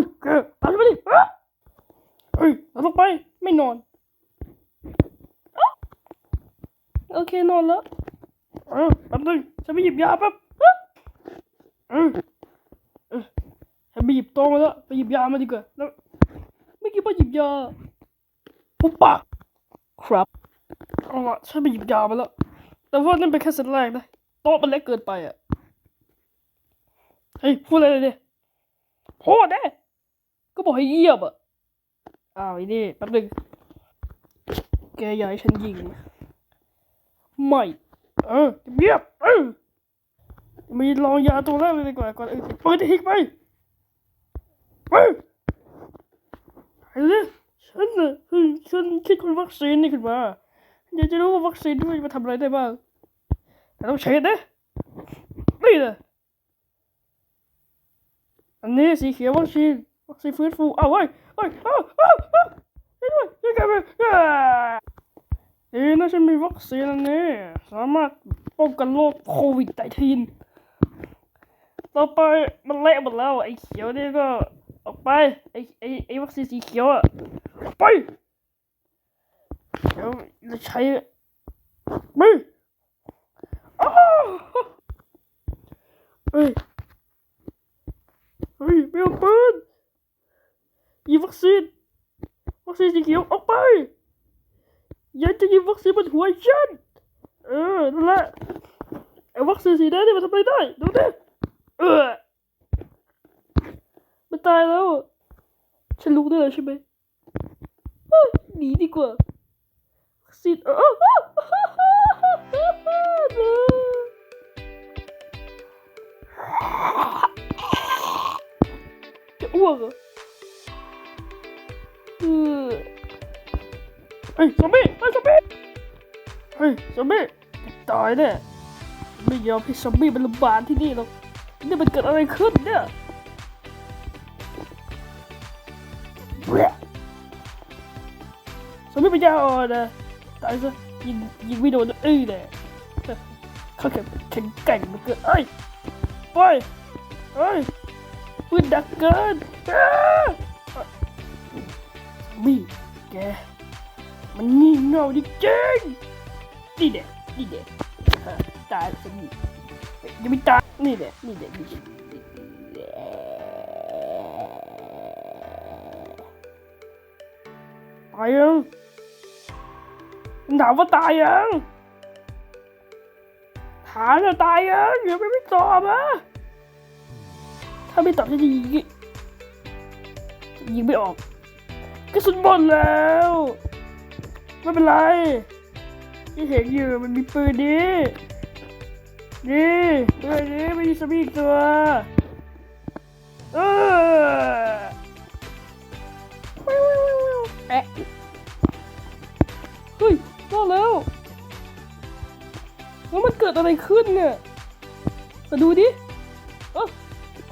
ยแกตามฉันไปดิอะเฮ้ยเราต้องไปไม่นอนอะโอเคนอนแล้วเออแป๊บนึงฉันไปหยิบยาแป๊บอะเออเออฉันไปหยิบต๊ะมาแล้วไปหยิบยามาดีกว่าแล้วไม่คิดว่าหยิบยาปุ๊บปากครับเอาละฉันไปหยิบยามาแล้วแต่ว่านั่นเป็นแค่เซตแรกนะโต๊ะมันเล็กเกินไปอะเฮ้ยพูดอะไรเลยดิพูดเด้ก็ บอกให้เยียบอะ อ้าวอ้นี่แป๊บนึง แกอยากให้ฉันยิง ไม่ เออเงียบ เออ มีลองยาตัวแรกเลยดีกว่าก่อนอื่นเปิดฮิกไปไปไอ้เนี่ยฉันน่ะเพิ่งฉันคิดคนวัคซีนนี่ขึ้นมา อยากจะรู้ว่าวัคซีนที่มันมาทำอะไรได้บ้าง แต่ต้องใช้นะนี่นะอันนี้สีเขียววัคซีน วัคซีนฟื้นฟูอ้าวเฮ้ยเฮ้ยอ้าวอ้าวอ้ยด้วยช่วยกันไปดีนะฉันมีวัคซีนอันนี้ สามารถป้องกันโรคโควิดไทีนต่อไปมันเละหมดแล้ว ไอ้เขียวนี่ก็ออกไป ไอ้ไอ้ไอ้วัคซีนสีเขียวอะออกไปเดี๋ยวจะใช้มืออ้าวเฮ้ย เฮ้ยไม่เอาปืน ยิงวัคซีน วัคซีนสีเขียวออกไปยังจะยิงวัคซีนบนหัวฉันเออนั่นแหละไอ้วัคซีนสีแดงนี่มันทำอะไรได้ดูดิเออมันตายแล้ว ฉันรู้ได้แล้วใช่ไหมหนีดีกว่าวัคซีนเออเออเออจะอ้วกเหรอ เฮ้ยซอมบี้เฮ้ยซอมบี้เฮ้ยซอมบี้ตายแน่ไม่ยอมให้ซอมบี้มันระบาดที่นี่หรอกนี่มันเกิดอะไรขึ้นเนี่ยซอมบี้ปัญญาอ่อนนะตายซะยิงยิงไม่โดนเอ้ยแน่เขาแข็งแข็งแกร่งเหลือเกินเอ้ยไปเอ้ยปืนดักเกินอ้า มบี้แก มันงี่เง่าจริงนี่เด็กนี่เด็กฮะตายสิเฮ้ยยังไม่ตายนี่เด็กนี่เด็กนี่เด็กตายยังมันถามว่าตายยังถามจะตายยังย่าไปไม่ตอบอะถ้าไม่ตอบจะยิงยิงไม่ออก กระสุนหมดแล้ว ไม่เป็นไรที่เห็นอยู่มันมีปืนดีนี่ปืนนี้ไม่มีสมีกตัวเออวิววิววิวแอะเฮ้ยรอดแล้วแล้วมันเกิดอะไรขึ้นเนี่ยมาดูดิ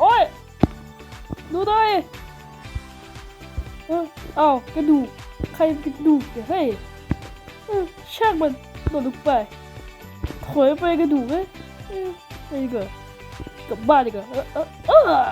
โอ้ยดูหน่อย อ้าเอ้ากระดูกใครกระดูกเดี๋ยวเฮ้ยเออช่างมันโดดลงไปถอยไปกระดูกเว้ยไปดีกว่ากลับบ้านดีกว่าเออเออ